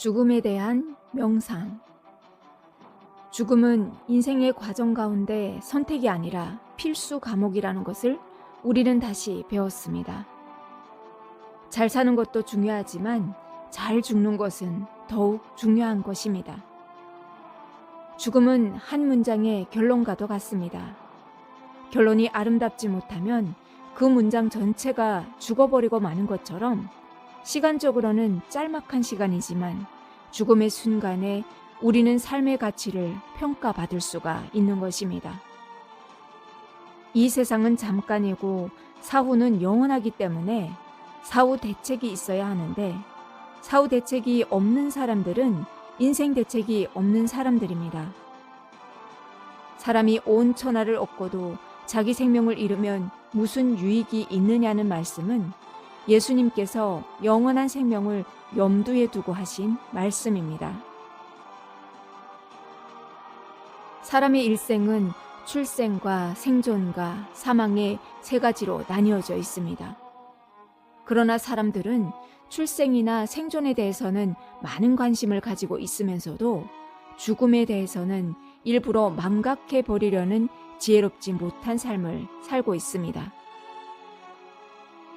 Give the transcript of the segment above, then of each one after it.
죽음에 대한 명상. 죽음은 인생의 과정 가운데 선택이 아니라 필수 과목이라는 것을 우리는 다시 배웠습니다. 잘 사는 것도 중요하지만 잘 죽는 것은 더욱 중요한 것입니다. 죽음은 한 문장의 결론과도 같습니다. 결론이 아름답지 못하면 그 문장 전체가 죽어버리고 마는 것처럼 시간적으로는 짤막한 시간이지만 죽음의 순간에 우리는 삶의 가치를 평가받을 수가 있는 것입니다. 이 세상은 잠깐이고 사후는 영원하기 때문에 사후 대책이 있어야 하는데 사후 대책이 없는 사람들은 인생 대책이 없는 사람들입니다. 사람이 온 천하를 얻고도 자기 생명을 잃으면 무슨 유익이 있느냐는 말씀은 예수님께서 영원한 생명을 염두에 두고 하신 말씀입니다. 사람의 일생은 출생과 생존과 사망의 세 가지로 나뉘어져 있습니다. 그러나 사람들은 출생이나 생존에 대해서는 많은 관심을 가지고 있으면서도 죽음에 대해서는 일부러 망각해 버리려는 지혜롭지 못한 삶을 살고 있습니다.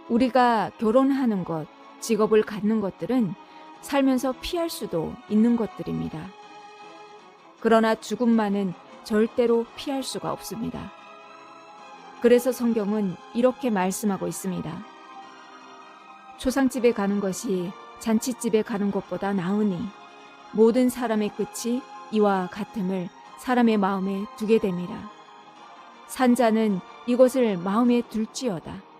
우리가 결혼하는 것, 직업을 갖는 것들은 살면서 피할 수도 있는 것들입니다. 그러나 죽음만은 절대로 피할 수가 없습니다. 그래서 성경은 이렇게 말씀하고 있습니다. 초상집에 가는 것이 잔치집에 가는 것보다 나으니 모든 사람의 끝이 이와 같음을 사람의 마음에 두게 됨이라. 산자는 이것을 마음에 둘지어다.